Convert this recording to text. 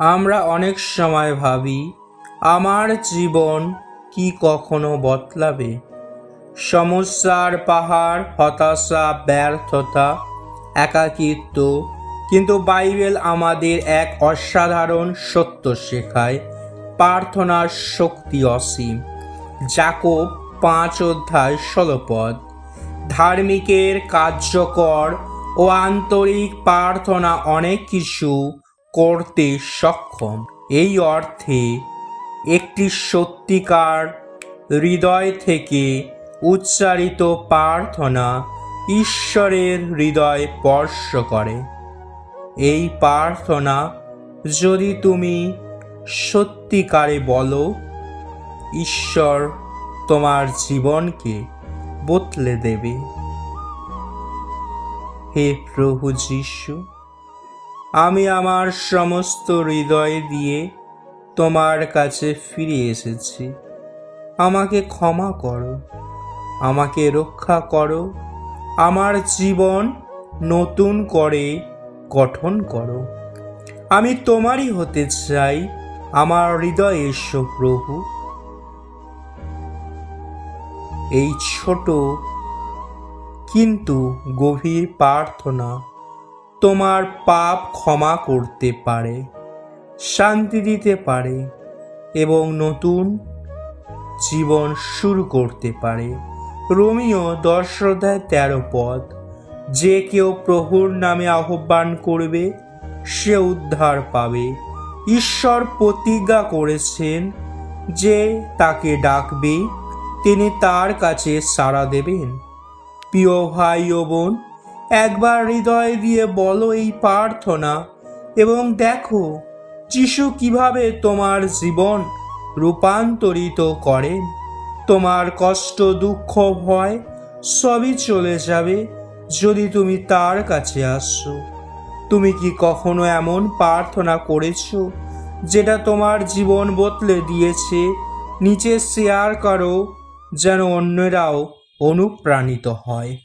আমরা অনেক সময় ভাবি, আমার জীবন কি কখনো বদলাবে? সমস্যার পাহাড়, হতাশা, ব্যর্থতা, একাকিত্ব, কিন্তু বাইবেল আমাদের এক অসাধারণ সত্য শেখায়, প্রার্থনার শক্তি অসীম। জাকব পাঁচ অধ্যায় ষোলপদ ধার্মিকের কার্যকর ও আন্তরিক প্রার্থনা অনেক কিছু করতে সক্ষম। এই অর্থে একটি সত্যিকার হৃদয় থেকে উচ্চারিত প্রার্থনা ঈশ্বরের হৃদয় স্পর্শ করে। এই প্রার্থনা যদি তুমি সত্যিকারে বলো, ঈশ্বর তোমার জীবনকে বদলে দেবে। হে প্রভু যিশু আমি আমার সমস্ত হৃদয় দিয়ে তোমার কাছে ফিরে এসেছি। আমাকে ক্ষমা করো, আমাকে রক্ষা করো, আমার জীবন নতুন করে গঠন করো। আমি তোমারই হতে চাই, আমার হৃদয়ে এসো প্রভু। এই ছোট কিন্তু গভীর প্রার্থনা তোমার পাপ ক্ষমা করতে পারে, শান্তি দিতে পারে এবং নতুন জীবন শুরু করতে পারে। রোমিও দশ অধ্যায় তেরো পদ, যে কেউ প্রভুর নামে আহ্বান করবে, সে উদ্ধার পাবে। ঈশ্বর প্রতিজ্ঞা করেছেন যে তাকে ডাকবে, তিনি তার কাছে সাড়া দেবেন। প্রিয় ভাই ও বোন একবার হৃদয় দিয়ে বলো এই প্রার্থনা এবং দেখো যিশু কীভাবে তোমার জীবন রূপান্তরিত করেন তোমার কষ্ট, দুঃখ, ভয় সবই চলে যাবে যদি তুমি তার কাছে আসো। তুমি কি কখনো এমন প্রার্থনা করেছ যেটা তোমার জীবন বদলে দিয়েছে? নিচে শেয়ার করো যেন অন্যরাও অনুপ্রাণিত হয়।